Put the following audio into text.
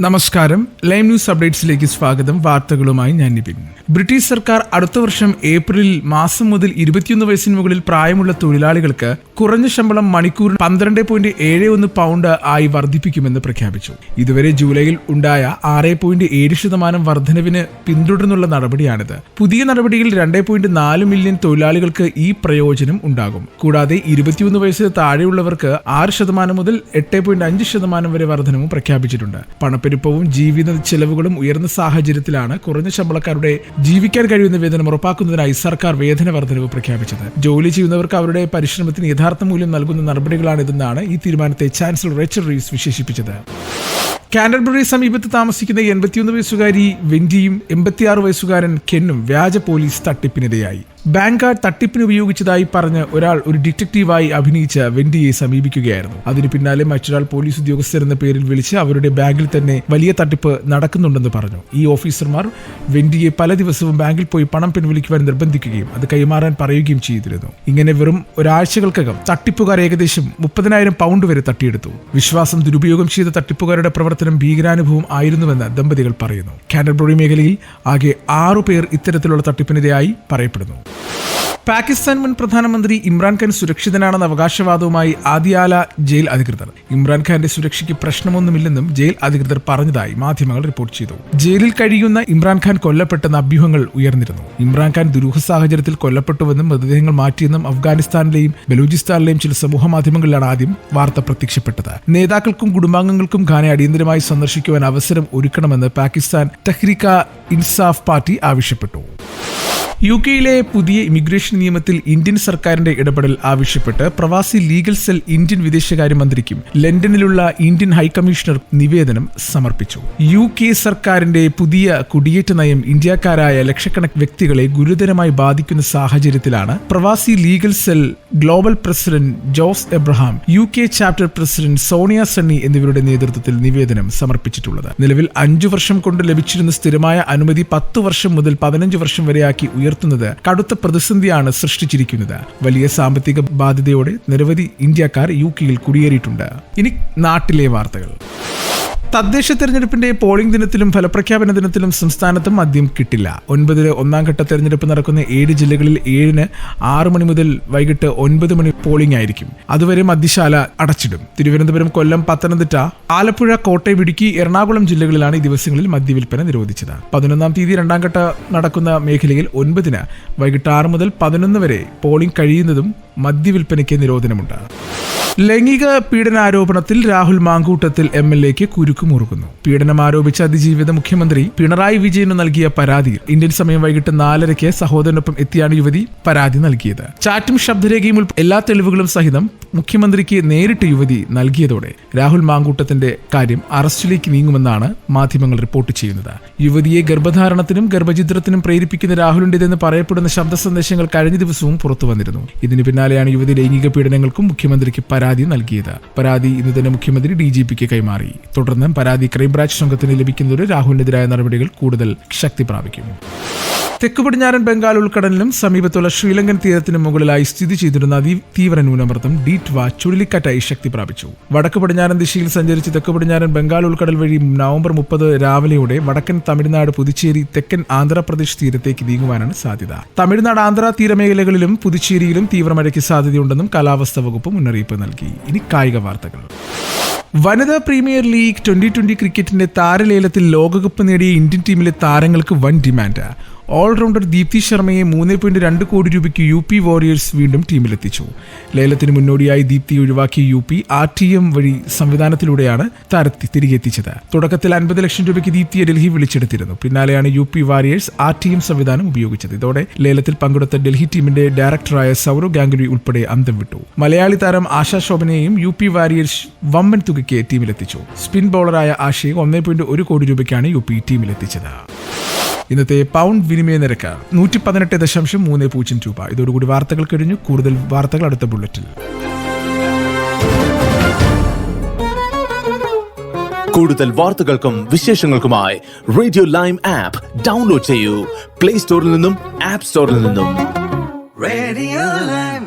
നമസ്കാരം. Lime news അപ്ഡേറ്റ്സിലേക്ക് സ്വാഗതം. വാർത്തകളുമായി ഞാൻ നിപിൻ. ബ്രിട്ടീഷ് സർക്കാർ അടുത്ത വർഷം ഏപ്രിലിൽ മാസം മുതൽ ഇരുപത്തിയൊന്ന് വയസ്സിന് മുകളിൽ പ്രായമുള്ള തൊഴിലാളികൾക്ക് കുറഞ്ഞ ശമ്പളം മണിക്കൂറിന് പന്ത്രണ്ട് പോയിന്റ് ഏഴ് ഒന്ന് പൗണ്ട് ആയി വർദ്ധിപ്പിക്കുമെന്ന് പ്രഖ്യാപിച്ചു. ഇതുവരെ ജൂലൈയിൽ ഉണ്ടായ ആറ് പോയിന്റ് ഏഴ് ശതമാനം വർധനവിന് പിന്തുടർന്നുള്ള നടപടിയാണിത്. പുതിയ നടപടിയിൽ രണ്ട് പോയിന്റ് നാല് മില്യൺ തൊഴിലാളികൾക്ക് ഈ പ്രയോജനം ഉണ്ടാകും. കൂടാതെ ഇരുപത്തിയൊന്ന് വയസ്സിന് താഴെയുള്ളവർക്ക് ആറ് ശതമാനം മുതൽ എട്ട് പോയിന്റ് അഞ്ച് ശതമാനം വരെ വർധനവും പ്രഖ്യാപിച്ചിട്ടുണ്ട്. പണപ്പെരുപ്പവും ജീവിത ചെലവുകളും ഉയർന്ന സാഹചര്യത്തിലാണ് കുറഞ്ഞ ശമ്പളക്കാരുടെ ജീവിക്കാൻ കഴിയുന്ന വേതനം ഉറപ്പാക്കുന്നതിനായി സർക്കാർ വേതന വർധനവ് പ്രഖ്യാപിച്ചത്. ജോലി ചെയ്യുന്നവർക്ക് അവരുടെ പരിശ്രമത്തിന് യഥാർത്ഥ മൂല്യം നൽകുന്ന നടപടികളാണിതെന്നാണ് ഈ തീരുമാനത്തെ ചാൻസലർ റേച്ചൽ റീസ് വിശേഷിപ്പിച്ചത്. കാൻഡർബറി സമീപത്ത് താമസിക്കുന്ന എൺപത്തിയൊന്ന് വയസ്സുകാരി വെൻഡിയും എൺപത്തിയാറ് വയസ്സുകാരൻ കെന്നും വ്യാജ പോലീസ് തട്ടിപ്പിനിരയായി. ബാങ്ക് കാർഡ് തട്ടിപ്പിന് ഉപയോഗിച്ചതായി പറഞ്ഞ് ഒരാൾ ഒരു ഡിറ്റക്റ്റീവായി അഭിനയിച്ച വെൻഡിയെ സമീപിക്കുകയായിരുന്നു. അതിന് പിന്നാലെ മറ്റൊരാൾ പോലീസ് ഉദ്യോഗസ്ഥർ എന്ന പേരിൽ വിളിച്ച് അവരുടെ ബാങ്കിൽ തന്നെ വലിയ തട്ടിപ്പ് നടക്കുന്നുണ്ടെന്ന് പറഞ്ഞു. ഈ ഓഫീസർമാർ വെൻഡിയെ പല ദിവസവും ബാങ്കിൽ പോയി പണം പിൻവലിക്കുവാൻ നിർബന്ധിക്കുകയും അത് കൈമാറാൻ പറയുകയും ചെയ്തിരുന്നു. ഇങ്ങനെ വെറും ഒരാഴ്ചകൾക്കകം തട്ടിപ്പുകാർ ഏകദേശം മുപ്പതിനായിരം പൗണ്ട് വരെ തട്ടിയെടുത്തു. വിശ്വാസം ദുരുപയോഗം ചെയ്ത തട്ടിപ്പുകാരുടെ പ്രവർത്തനം ഭീകരാനുഭവം ആയിരുന്നുവെന്ന് ദമ്പതികൾ പറയുന്നു. കാൻഡർബറി മേഖലയിൽ ആകെ ആറു പേർ ഇത്തരത്തിലുള്ള തട്ടിപ്പിനിരയായി പറയപ്പെടുന്നു. പാകിസ്ഥാൻ മുൻ പ്രധാനമന്ത്രി ഇമ്രാൻഖാൻ സുരക്ഷിതനാണെന്ന അവകാശവാദവുമായി ആദിയാല ജയിൽ അധികൃതർ. ഇമ്രാൻഖാന്റെ സുരക്ഷയ്ക്ക് പ്രശ്നമൊന്നുമില്ലെന്നും ജയിൽ അധികൃതർ പറഞ്ഞതായി മാധ്യമങ്ങൾ റിപ്പോർട്ട് ചെയ്തു. ജയിലിൽ കഴിയുന്ന ഇമ്രാൻഖാൻ കൊല്ലപ്പെട്ടെന്ന അഭ്യൂഹങ്ങൾ ഉയർന്നിരുന്നു. ഇമ്രാൻഖാൻ ദുരൂഹ സാഹചര്യത്തിൽ കൊല്ലപ്പെട്ടുവെന്നും മൃതദേഹങ്ങൾ മാറ്റിയെന്നും അഫ്ഗാനിസ്ഥാനിലെയും ബലൂചിസ്ഥാനിലെയും ചില സമൂഹ മാധ്യമങ്ങളിലാണ് ആദ്യം വാർത്ത പ്രത്യക്ഷപ്പെട്ടത്. നേതാക്കൾക്കും കുടുംബാംഗങ്ങൾക്കും ഖാനെ അടിയന്തരമായി സന്ദർശിക്കുവാൻ അവസരം ഒരുക്കണമെന്ന് പാകിസ്ഥാൻ തെഹ്രിക ഇൻസാഫ് പാർട്ടി ആവശ്യപ്പെട്ടു. യു കെയിലെ പുതിയ ഇമിഗ്രേഷൻ നിയമത്തിൽ ഇന്ത്യൻ സർക്കാരിന്റെ ഇടപെടൽ ആവശ്യപ്പെട്ട് പ്രവാസി ലീഗൽ സെൽ ഇന്ത്യൻ വിദേശകാര്യമന്ത്രിക്കും ലണ്ടനിലുള്ള ഇന്ത്യൻ ഹൈക്കമ്മീഷണർ നിവേദനം സമർപ്പിച്ചു. യു കെ സർക്കാരിന്റെ പുതിയ കുടിയേറ്റ നയം ഇന്ത്യക്കാരായ ലക്ഷക്കണക്കിന് വ്യക്തികളെ ഗുരുതരമായി ബാധിക്കുന്ന സാഹചര്യത്തിലാണ് Pravasi legal cell global president Jose Abraham U K chapter president Sonia Sunny എന്നിവരുടെ നേതൃത്വത്തിൽ നിവേദനം സമർപ്പിച്ചിട്ടുള്ളത്. നിലവിൽ അഞ്ചു വർഷം കൊണ്ട് ലഭിച്ചിരുന്ന സ്ഥിരമായ അനുമതി പത്തു വർഷം മുതൽ പതിനഞ്ച് വർഷം വരെയാക്കി ഉയർത്തുന്നത് കടുത്ത പ്രതിസന്ധിയാണ് സൃഷ്ടിച്ചിരിക്കുന്നത്. വലിയ സാമ്പത്തിക ബാധ്യതയോടെ നിരവധി ഇന്ത്യക്കാർ യു കെയിൽ കുടിയേറിയിട്ടുണ്ട്. ഇനി നാട്ടിലെ വാർത്തകൾ. തദ്ദേശ തെരഞ്ഞെടുപ്പിന്റെ പോളിംഗ് ദിനത്തിലും ഫലപ്രഖ്യാപന ദിനത്തിലും സംസ്ഥാനത്ത് മദ്യം കിട്ടില്ല. ഒൻപതിലെ ഒന്നാം ഘട്ട തെരഞ്ഞെടുപ്പ് നടക്കുന്ന ഏഴ് ജില്ലകളിൽ ഏഴിന് ആറ് മണി മുതൽ വൈകിട്ട് ഒൻപത് മണി പോളിംഗ് ആയിരിക്കും. അതുവരെ മദ്യശാല അടച്ചിടും. തിരുവനന്തപുരം കൊല്ലം പത്തനംതിട്ട ആലപ്പുഴ കോട്ടയം ഇടുക്കി എറണാകുളം ജില്ലകളിലാണ് ഈ ദിവസങ്ങളിൽ മദ്യവിൽപ്പന നിരോധിച്ചത്. പതിനൊന്നാം തീയതി രണ്ടാം ഘട്ട നടക്കുന്ന മേഖലയിൽ ഒൻപതിന് വൈകിട്ട് ആറ് മുതൽ പതിനൊന്ന് വരെ പോളിംഗ് കഴിയുന്നതും മദ്യവിൽപ്പനയ്ക്ക് നിരോധനമുണ്ട്. ലൈംഗിക പീഡനാരോപണത്തിൽ രാഹുൽ മാങ്കൂട്ടത്തിൽ എം എൽ എക്ക് കുരുക്കുമുറുക്കുന്നു പീഡനം ആരോപിച്ച അതിജീവിത മുഖ്യമന്ത്രി പിണറായി വിജയന് നൽകിയ പരാതിയിൽ ഇന്ത്യൻ സമയം വൈകിട്ട് നാലരയ്ക്ക് സഹോദരനൊപ്പം എത്തിയാണ് യുവതി പരാതി നൽകിയത്. ചാറ്റും ശബ്ദരേഖയും എല്ലാ തെളിവുകളും സഹിതം മുഖ്യമന്ത്രിക്ക് നേരിട്ട് യുവതി നൽകിയതോടെ രാഹുൽ മാങ്കൂട്ടത്തിന്റെ കാര്യം അറസ്റ്റിലേക്ക് നീങ്ങുമെന്നാണ് മാധ്യമങ്ങൾ റിപ്പോർട്ട് ചെയ്യുന്നത്. യുവതിയെ ഗർഭധാരണത്തിനും ഗർഭചിത്രത്തിനും പ്രേരിപ്പിക്കുന്ന രാഹുലിന്റേതെന്ന് പറയപ്പെടുന്ന ശബ്ദ സന്ദേശങ്ങൾ കഴിഞ്ഞ ദിവസവും പുറത്തു വന്നിരുന്നു. ഇതിന് പിന്നാലെയാണ് യുവതി ലൈംഗിക പീഡനങ്ങൾക്കും മുഖ്യമന്ത്രിക്ക് പരാതി നൽകിയത്. പരാതി ഇന്ന് തന്നെ മുഖ്യമന്ത്രി ഡി ജി പിക്ക് കൈമാറി. തുടർന്ന് പരാതി ക്രൈംബ്രാഞ്ച് സംഘത്തിന് ലഭിക്കുന്നതോടെ രാഹുലിനെതിരായ നടപടികൾ കൂടുതൽ ശക്തി പ്രാപിക്കും തെക്കു പടിഞ്ഞാറൻ ബംഗാൾ ഉൾക്കടലിനും സമീപത്തുള്ള ശ്രീലങ്കൻ തീരത്തിനും മുകളിലായി സ്ഥിതി ചെയ്തിരുന്ന തീവ്ര ന്യൂനമർദ്ദം ഡീറ്റ്വ ചുഴലിക്കാറ്റായി ശക്തി പ്രാപിച്ചു. വടക്ക് പടിഞ്ഞാറൻ ദിശയിൽ സഞ്ചരിച്ച് തെക്കു പടിഞ്ഞാറൻ ബംഗാൾ ഉൾക്കടൽ വഴി നവംബർ മുപ്പത് രാവിലെയോടെ വടക്കൻ തമിഴ്നാട് പുതുച്ചേരി തെക്കൻ ആന്ധ്രാപ്രദേശ് തീരത്തേക്ക് നീങ്ങുവാനാണ് സാധ്യത. തമിഴ്നാട് ആന്ധ്ര തീരമേഖലകളിലും പുതുച്ചേരിയിലും തീവ്രമഴയ്ക്ക് സാധ്യതയുണ്ടെന്നും കാലാവസ്ഥാ വകുപ്പ് മുന്നറിയിപ്പ് നൽകി. ഇനി കായിക വാർത്തകൾ. വനിതാ പ്രീമിയർ ലീഗ് ട്വന്റി ട്വന്റി ക്രിക്കറ്റിന്റെ താരലേലത്തിൽ ലോകകപ്പ് നേടിയ ഇന്ത്യൻ ടീമിലെ താരങ്ങൾക്ക് വൻ ഡിമാൻഡ്. ഓൾറൗണ്ടർ ദീപ്തി ശർമ്മയെ മൂന്ന് പോയിന്റ് രണ്ട് കോടി രൂപയ്ക്ക് യു പി വാരിയേഴ്സ് വീണ്ടും ടീമിലെത്തിച്ചു. ലേലത്തിന് മുന്നോടിയായി ദീപ്തി ഒഴിവാക്കിയ U P R T M വഴി സംവിധാനത്തിലൂടെയാണ് താരത്തി തിരികെ എത്തിച്ചത്. തുടക്കത്തിൽ അൻപത് ലക്ഷം രൂപയ്ക്ക് ദീപ്തിയെ ഡൽഹി വിളിച്ചെടുത്തിരുന്നു. പിന്നാലെയാണ് U P Warriors R T M സംവിധാനം ഉപയോഗിച്ചത്. ഇതോടെ ലേലത്തിൽ പങ്കെടുത്ത ഡൽഹി ടീമിന്റെ ഡയറക്ടറായ സൗരവ് ഗാംഗുലി ഉൾപ്പെടെ അന്തം വിട്ടു. മലയാളി താരം ആശാ ശോഭനയെയും യു പി വാരിയേഴ്സ് വമ്പൻ തുകയ്ക്ക് ടീമിലെത്തിച്ചു. സ്പിൻ ബോളറായ ആശയെ ഒന്നേ പോയിന്റ് ഒരു കോടി രൂപയ്ക്കാണ് യു പി ടീമിലെത്തിച്ചത്. ഇന്നത്തെ പൗണ്ട് വിനിമയ നിരക്ക് നൂറ്റി പതിനെട്ട് ദശാംശം മൂന്ന് പൂജ്യം രൂപ. ഇതോടുകൂടി വാർത്തകൾ കഴിഞ്ഞു. കൂടുതൽ വാർത്തകൾ അടുത്ത ബുള്ളറ്റിൽ കൂടുതൽ വാർത്തകൾക്കും വിശേഷങ്ങൾക്കുമായി റേഡിയോ ലൈം ആപ്പ് ഡൗൺലോഡ് ചെയ്യൂ. പ്ലേ സ്റ്റോറിൽ നിന്നും ആപ്പ് സ്റ്റോറിൽ നിന്നും. റേഡിയോ.